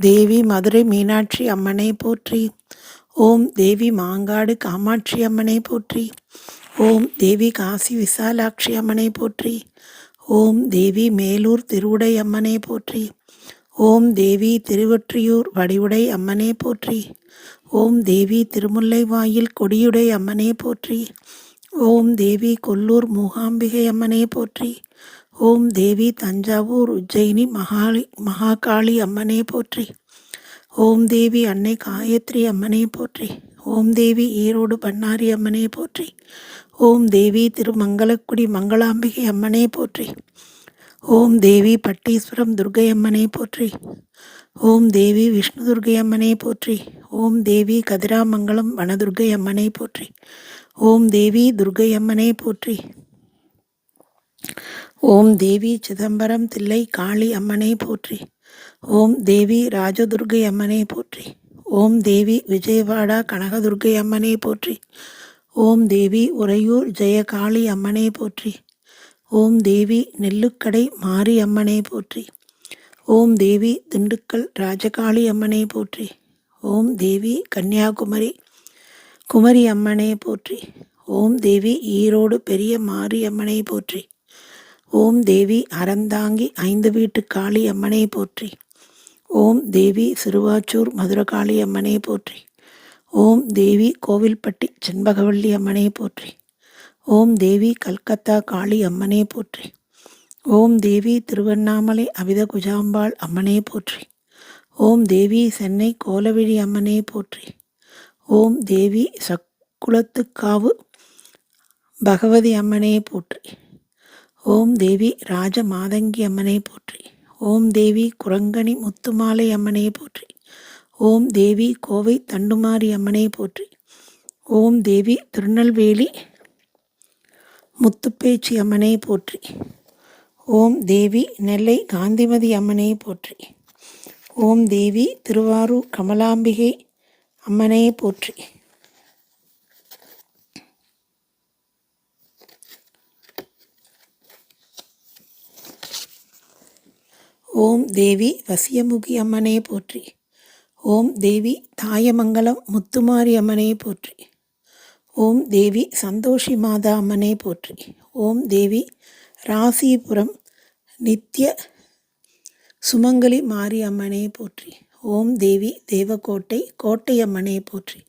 தேவி மதுரை மீனாட்சி அம்மனை போற்றி. ஓம் தேவி மாங்காடு காமாட்சி அம்மனை போற்றி. ஓம் தேவி காசி விசாலாட்சி அம்மனை போற்றி. ஓம் தேவி மேலூர் திருவுடை அம்மனை போற்றி. ஓம் தேவி திருவொற்றியூர் வடிவுடை அம்மனே போற்றி. ஓம் தேவி திருமுல்லை வாயில் கொடியுடை அம்மனே போற்றி. ஓம் தேவி கொல்லூர் மூகாம்பிகை அம்மனே போற்றி. ஓம் தேவி தஞ்சாவூர் உஜ்ஜயினி மகாலி மகாகாளி அம்மனே போற்றி. ஓம் தேவி அன்னை காயத்ரி அம்மனே போற்றி. ஓம் தேவி ஈரோடு பன்னாரி அம்மனே போற்றி. ஓம் தேவி திருமங்கலக்குடி மங்களாம்பிகை அம்மனே போற்றி. ஓம் தேவி பட்டீஸ்வரம் துர்கை அம்மனே போற்றி. ஓம் தேவி விஷ்ணு துர்கை அம்மனே போற்றி. ஓம் தேவி கதிராமங்கலம் வனதுர்கை அம்மனே போற்றி. ஓம் தேவி துர்கை அம்மனே போற்றி. ஓம் தேவி சிதம்பரம் தில்லை காளி அம்மனை போற்றி. ஓம் தேவி ராஜதுர்கை அம்மனை போற்றி. ஓம் தேவி விஜயவாடா கனகதுர்கை அம்மனை போற்றி. ஓம் தேவி உறையூர் ஜெயகாளி அம்மனை போற்றி. ஓம் தேவி நெல்லுக்கடை மாரி அம்மனை போற்றி. ஓம் தேவி திண்டுக்கல் ராஜகாளி அம்மனை போற்றி. ஓம் தேவி கன்னியாகுமரி குமரி அம்மனை போற்றி. ஓம் தேவி ஈரோடு பெரிய மாரியம்மனை போற்றி. ஓம் தேவி அறந்தாங்கி ஐந்து வீட்டு காளி அம்மனை போற்றி. ஓம் தேவி சிறுவாச்சூர் மதுரகாளி அம்மனை போற்றி. ஓம் தேவி கோவில்பட்டி செண்பகவல்லி அம்மனை போற்றி. ஓம் தேவி கல்கத்தா காளி அம்மனை போற்றி. ஓம் தேவி திருவண்ணாமலை அவித குஜாம்பாள் அம்மனை போற்றி. ஓம் தேவி சென்னை கோலவிழி அம்மனை போற்றி. ஓம் தேவி சக்குளத்துக்காவு பகவதி அம்மனை போற்றி. ஓம் தேவி ராஜ மாதங்கி அம்மனை போற்றி. ஓம் தேவி குரங்கணி முத்துமாலை அம்மனை போற்றி. ஓம் தேவி கோவை தண்டுமாரி அம்மனை போற்றி. ஓம் தேவி திருநெல்வேலி முத்துப்பேச்சி அம்மனை போற்றி. ஓம் தேவி நெல்லை காந்திமதி அம்மனை போற்றி. ஓம் தேவி திருவாரூர் கமலாம்பிகை அம்மனை போற்றி. ஓம் தேவி வசியமுகி அம்மனே போற்றி. ஓம் தேவி தாயமங்கலம் முத்துமாரி அம்மனே போற்றி. ஓம் தேவி சந்தோஷி மாதா அம்மனே போற்றி. ஓம் தேவி ராசிபுரம் நித்ய சுமங்கலி மாரி அம்மனே போற்றி. ஓம் தேவி தேவக்கோட்டை கோட்டை அம்மனே போற்றி.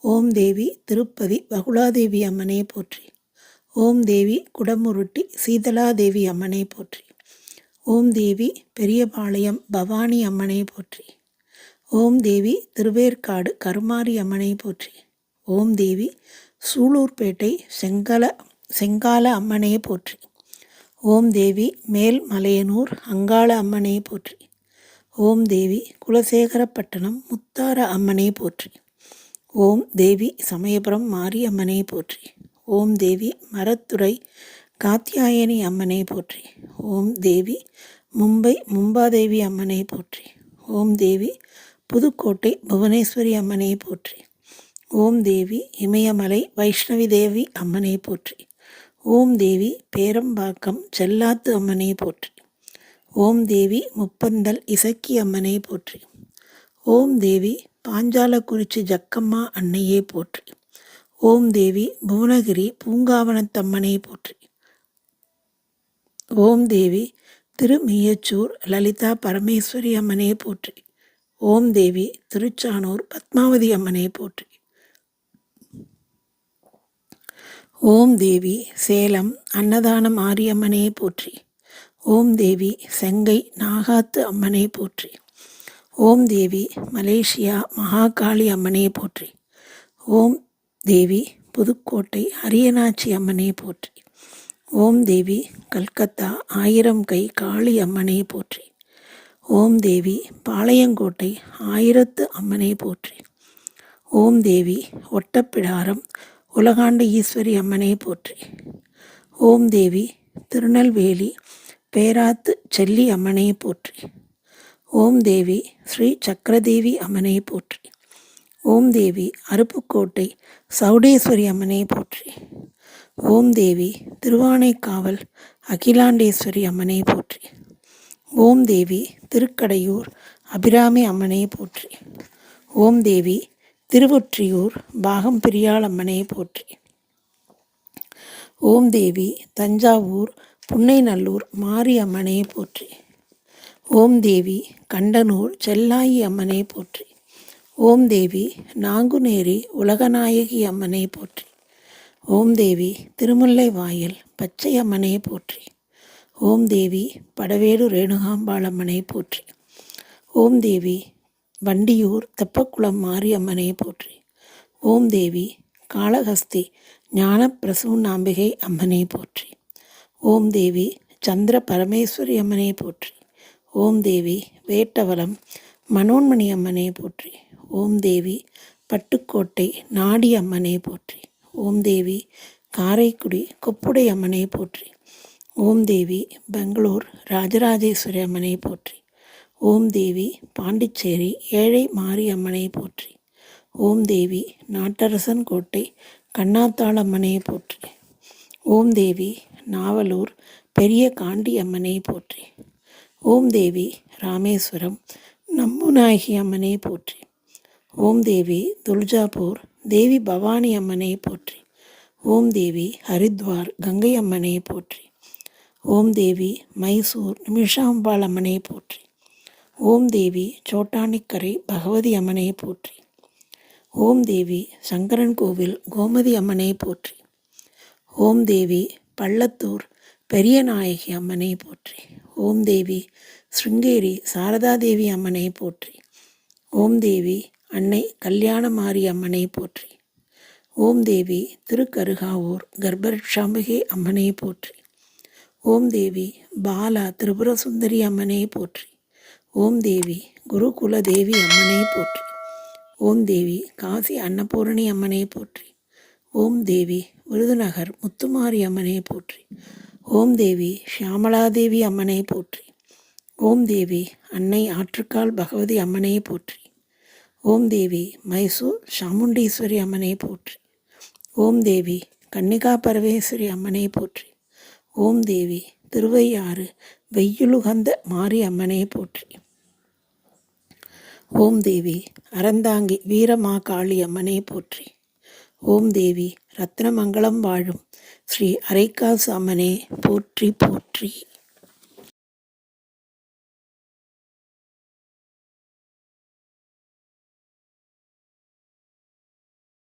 ஓம் தேவி திருப்பதி பகுலாதேவி அம்மனே போற்றி. ஓம் தேவி குடமுருட்டி சீதலாதேவி அம்மனை போற்றி. ஓம் தேவி பெரியபாளையம் பவானி அம்மனை போற்றி. ஓம் தேவி திருவேற்காடு கருமாரி அம்மனை போற்றி. ஓம் தேவி சூலூர்பேட்டை செங்கல செங்கால அம்மனை போற்றி. ஓம் தேவி மேல் மலையனூர் அங்காள அம்மனை போற்றி. ஓம் தேவி குலசேகரப்பட்டணம் முத்தார அம்மனை போற்றி. ஓம் தேவி சமயபுரம் மாரியம்மனை போற்றி. ஓம் தேவி மரத்துறை காத்தியாயனி அம்மனை போற்றி. ஓம் தேவி மும்பை மும்பாதேவி அம்மனை போற்றி. ஓம் தேவி புதுக்கோட்டை புவனேஸ்வரி அம்மனை போற்றி. ஓம் தேவி இமயமலை வைஷ்ணவி தேவி அம்மனை போற்றி. ஓம் தேவி பேரம்பாக்கம் செல்லாத்து அம்மனை போற்றி. ஓம் தேவி முப்பந்தல் இசக்கி அம்மனை போற்றி. ஓம் தேவி பாஞ்சாலக்குறிச்சி ஜக்கம்மா அன்னையே போற்றி. ஓம் தேவி புவனகிரி பூங்காவனத்தம்மனை போற்றி. ஓம் தேவி திருமியச்சூர் லலிதா பரமேஸ்வரி அம்மனே போற்றி. ஓம் தேவி திருச்சானூர் பத்மாவதி அம்மனே போற்றி. ஓம் தேவி சேலம் அன்னதானம் ஆரியம்மனே போற்றி. ஓம் தேவி செங்கை நாகாத்து அம்மனே போற்றி. ஓம் தேவி மலேசியா மகாகாளி அம்மனே போற்றி. ஓம் தேவி புதுக்கோட்டை அரியநாச்சி அம்மனே போற்றி. ஓம் தேவி கல்கத்தா ஆயிரம் கை காளி அம்மனை போற்றி. ஓம் தேவி பாளையங்கோட்டை ஆயிரத்து அம்மனை போற்றி. ஓம் தேவி ஒட்டப்பிடாரம் உலகாண்ட ஈஸ்வரி அம்மனை போற்றி. ஓம் தேவி திருநெல்வேலி பேராத்து செல்லி அம்மனை போற்றி. ஓம் தேவி ஸ்ரீ சக்கரதேவி அம்மனை போற்றி. ஓம் தேவி அருப்புக்கோட்டை சௌடேஸ்வரி அம்மனை போற்றி. ஓம் தேவி திருவானைக்காவல் அகிலாண்டேஸ்வரி அம்மனை போற்றி. ஓம் தேவி திருக்கடையூர் அபிராமி அம்மனே போற்றி. ஓம் தேவி திருவொற்றியூர் பாகம் பிரியாள் அம்மனை போற்றி. ஓம் தேவி தஞ்சாவூர் புன்னைநல்லூர் மாரி அம்மனே போற்றி. ஓம் தேவி கண்டனூர் செல்லாயி அம்மனே போற்றி. ஓம் தேவி நாங்குநேரி உலகநாயகி அம்மனை போற்றி. ஓம் தேவி திருமுல்லை வாயில் பச்சை அம்மனே போற்றி. ஓம் தேவி படவேடு ரேணுகாம்பாளம்மனை போற்றி. ஓம் தேவி வண்டியூர் தெப்பக்குளம் மாரியம்மனை போற்றி. ஓம் தேவி காளஹஸ்தி ஞான பிரசூனாம்பிகை அம்மனை போற்றி. ஓம் தேவி சந்திர பரமேஸ்வரி அம்மனை போற்றி. ஓம் தேவி வேட்டவலம் மனோன்மணி அம்மனை போற்றி. ஓம் தேவி பட்டுக்கோட்டை நாடி அம்மனை போற்றி. ஓம் தேவி காரைக்குடி கொப்புடை அம்மனை போற்றி. ஓம் தேவி பெங்களூர் ராஜராஜேஸ்வரி அம்மனை போற்றி. ஓம் தேவி பாண்டிச்சேரி ஏழை மாரியம்மனை போற்றி. ஓம் தேவி நாட்டரசன் கோட்டை கண்ணாத்தாள் அம்மனை போற்றி. ஓம் தேவி நாவலூர் பெரிய காண்டி அம்மனை போற்றி. ஓம் தேவி ராமேஸ்வரம் நம்புநாயகி அம்மனை போற்றி. ஓம் தேவி துல்ஜாபூர் தேவி பவானி அம்மனை போற்றி. ஓம் தேவி ஹரித்வார் கங்கை அம்மனை போற்றி. ஓம் தேவி மைசூர் நிமிஷாம்பாள் அம்மனை போற்றி. ஓம் தேவி சோட்டானிக்கரை பகவதி அம்மனை போற்றி. ஓம் தேவி சங்கரன் கோவில் கோமதி அம்மனை போற்றி. ஓம் தேவி பள்ளத்தூர் பெரிய நாயகி அம்மனை போற்றி. ஓம் தேவி ஸ்ருங்கேரி சாரதாதேவி அம்மனை போற்றி. ஓம் தேவி அன்னை கல்யாணமாரி அம்மனை போற்றி. ஓம் தேவி திருக்கருகாவூர் கர்ப்பரட்சாம்பிகை அம்மனை போற்றி. ஓம் தேவி பாலா திரிபுர சுந்தரி அம்மனை போற்றி. ஓம் தேவி குருகுல தேவி அம்மனை போற்றி. ஓம் தேவி காசி அன்னபூரணி அம்மனை போற்றி. ஓம் தேவி விருதுநகர் முத்துமாரி அம்மனை போற்றி. ஓம் தேவி ஷியாமலாதேவி அம்மனை போற்றி. ஓம் தேவி அன்னை ஆற்றுக்கால் பகவதி அம்மனை போற்றி. ஓம் தேவி மைசூர் சாமுண்டீஸ்வரி அம்மனை போற்றி. ஓம் தேவி கன்னிகா பரமேஸ்வரி அம்மனை போற்றி. ஓம் தேவி திருவையாறு வெய்யுலுகந்த மாரி அம்மனை போற்றி. ஓம் தேவி அறந்தாங்கி வீரமா காளி அம்மனை போற்றி. ஓம் தேவி ரத்னமங்கலம் வாழும் ஸ்ரீ அரைக்காசு அம்மனே போற்றி போற்றி.